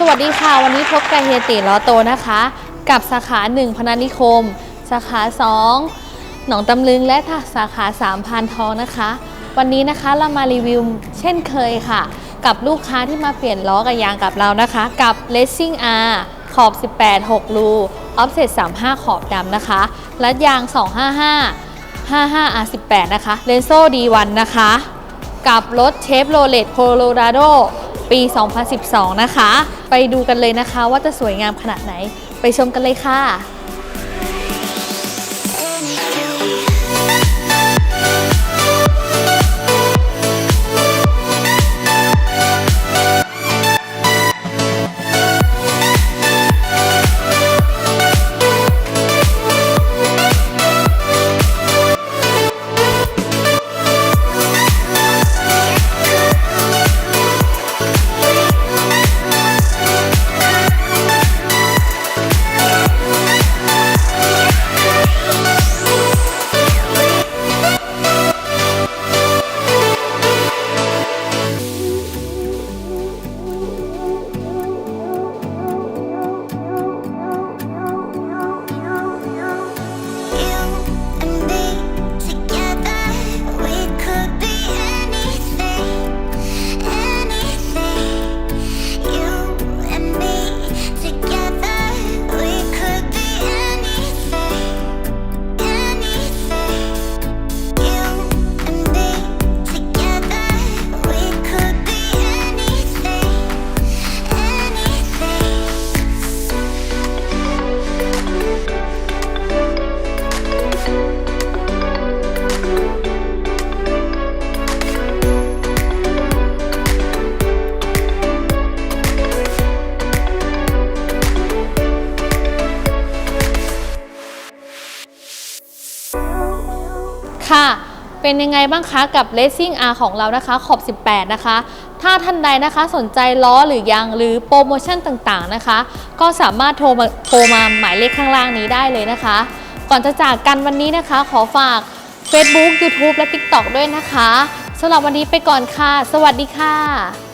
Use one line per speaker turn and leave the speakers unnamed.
สวัสดีค่ะ วันนี้พบกับเฮติลอโตนะคะ กับสาขา 1 พนัสนิคม สาขา 2 หนองตำลึงและสาขา 3พานทองนะคะ วันนี้นะคะเรามารีวิวเช่นเคยค่ะ กับลูกค้าที่มาเปลี่ยนล้อกับยางกับเรานะคะ กับ Racing R ขอบ 18 6 รู Offset 35 ขอบดำนะคะและยาง 255 55 R18 นะคะ Renzo D1 นะคะ กับรถเชฟโรเลตโคโลราโดปี 2012 นะคะ ไปดูกันเลยนะคะว่าจะสวยงามขนาดไหน ไปชมกันเลยค่ะ ค่ะ เป็นยังไงบ้างคะกับ Racing R ของเรานะคะ ขอบ 18 นะคะ ถ้าท่านใดนะคะสนใจล้อหรือยางหรือโปรโมชั่นต่างๆนะคะ ก็สามารถโทรมาโทรมาหมายเลขข้างล่างนี้ได้เลยนะคะ ก่อนจะจากกันวันนี้นะคะ ขอฝาก Facebook YouTube และ TikTok ด้วยนะคะสำหรับวันนี้ไปก่อนค่ะ สวัสดีค่ะ